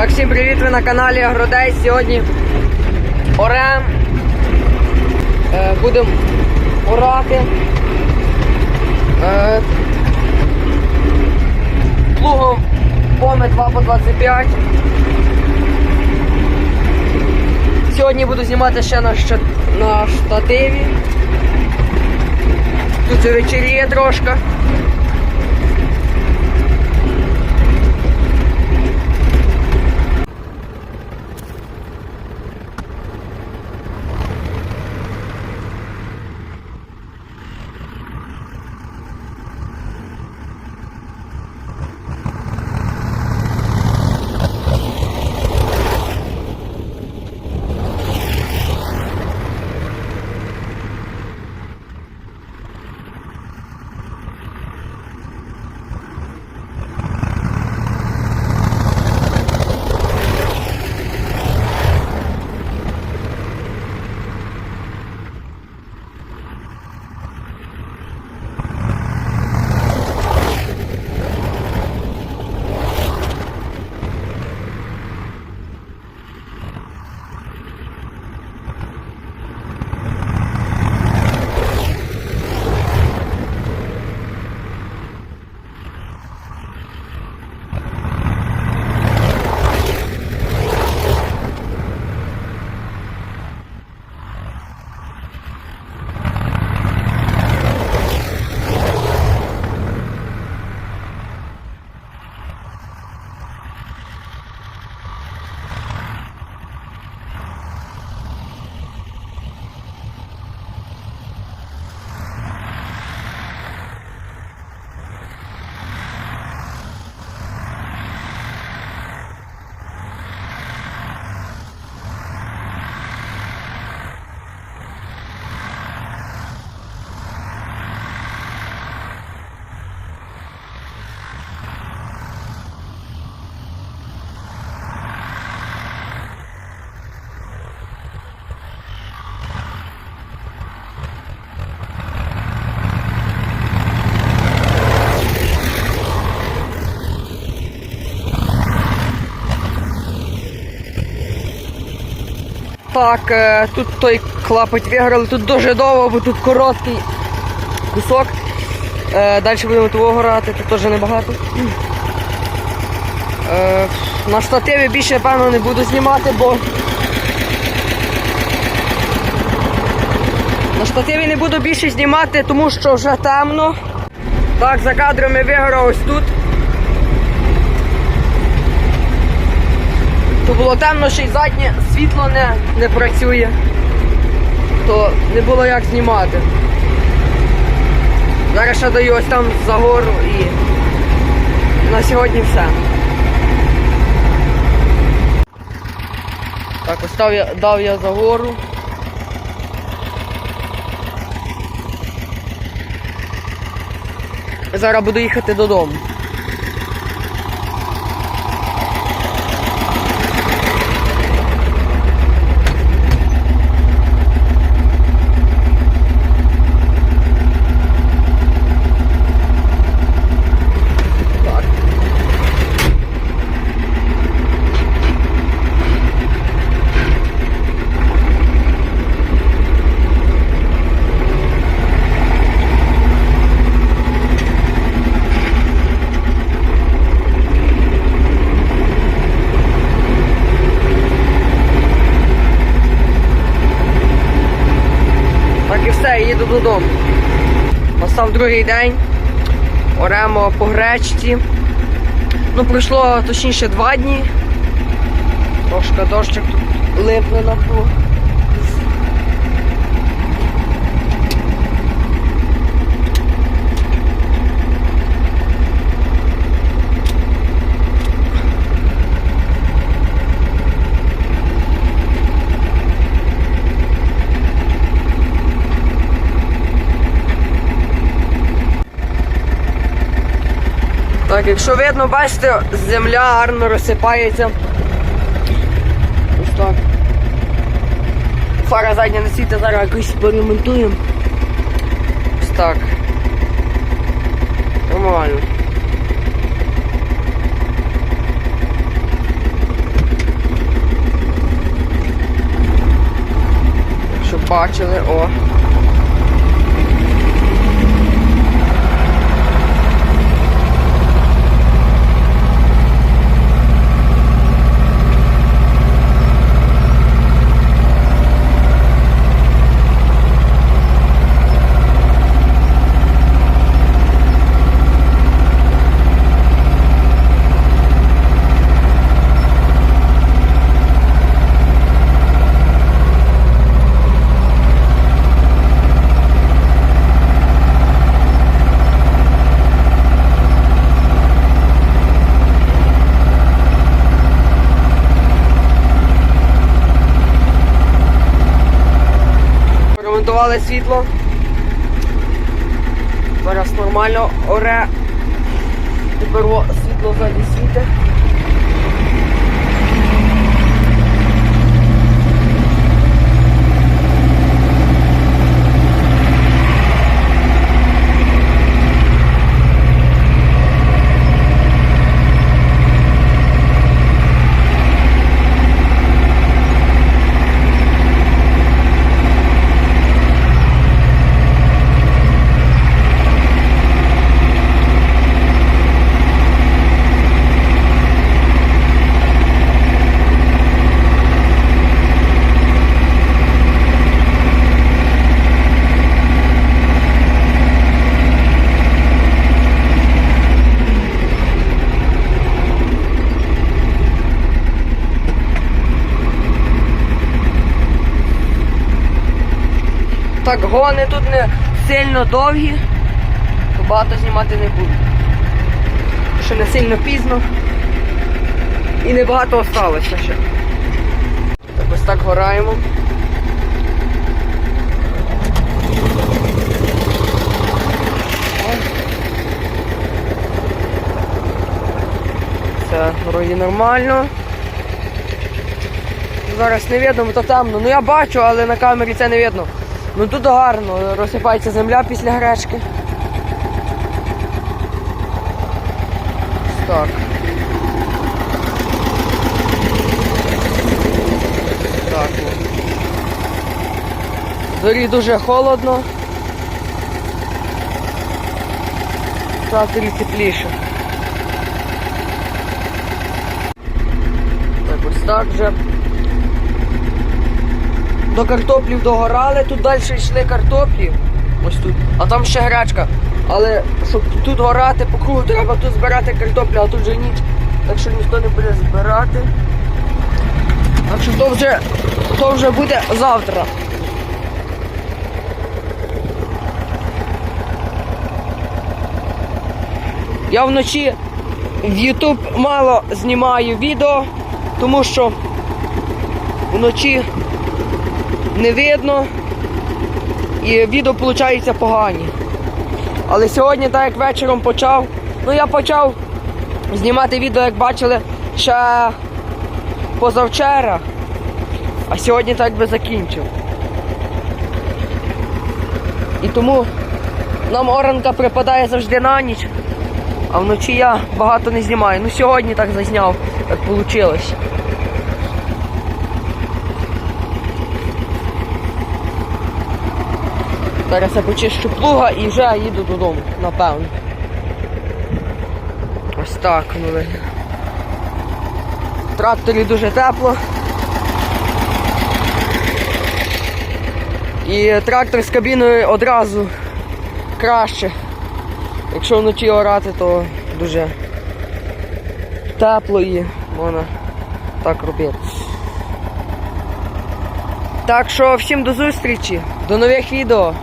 Так, всім привіт, ви на каналі Агродей. Сьогодні орем. Е, будемо орати. Е, плугом поми 2 по 25. Сьогодні буду знімати ще на, на штативі. Тут вечеріє трошки. Так, е, тут той клапоть виграли, тут дуже довго, бо тут короткий кусок. Е, Далі будемо того грати, тут теж небагато. Е, На штативі більше, певно, не буду знімати, бо на штативі не буду більше знімати, тому що вже темно. Так, за кадром я виграв ось тут. То було темно, ще й заднє світло не, не працює, то не було як знімати. Зараз ще даю ось там загору і на сьогодні все. Так, ось дав я, дав я загору. Зараз буду їхати додому. Все, їду додому. Настав другий день. Оремо по гречці. Ну, пройшло точніше два дні. Трошки дощик тут липне на плуг. Так, якщо видно, бачите, земля гарно розсипається. Ось так. Фара задня на насіта, зараз якось поремонтуємо. Ось так. Нормально. Щоб бачили, о. Поремонтували світло. Зараз нормально оре. Тепер світло ззаді світить. Так, гони тут не сильно довгі, то багато знімати не буду. Ще не сильно пізно. І небагато осталося ще. Так ось так гораємо. Це вроді нормально. Зараз не видно, то темно. Ну я бачу, але на камері це не видно. Ну тут гарно, розсипається земля після гречки. Ось Так. Так. Зорі дуже холодно. В тракторі тепліше. Так ось так вже. До картоплів догорали, тут далі йшли картоплі. Ось тут. А там ще гречка. Але щоб тут горати по кругу, треба тут збирати картоплю, а тут вже ніч. Так що ніхто не буде збирати. Так що то вже, то вже буде завтра. Я вночі в YouTube мало знімаю відео, тому що вночі не видно і відео виходить погані. Але сьогодні, так як вечором почав, ну я почав знімати відео, як бачили, ще позавчора, а сьогодні так би закінчив. І тому нам оранка припадає завжди на ніч, а вночі я багато не знімаю. Ну сьогодні так зазняв, як вийшло. Зараз я почищу плуга і вже їду додому, напевно. Ось так, ну. В тракторі дуже тепло. І трактор з кабіною одразу краще. Якщо вночі орати, то дуже тепло і можна так робити. Так що всім до зустрічі, до нових відео.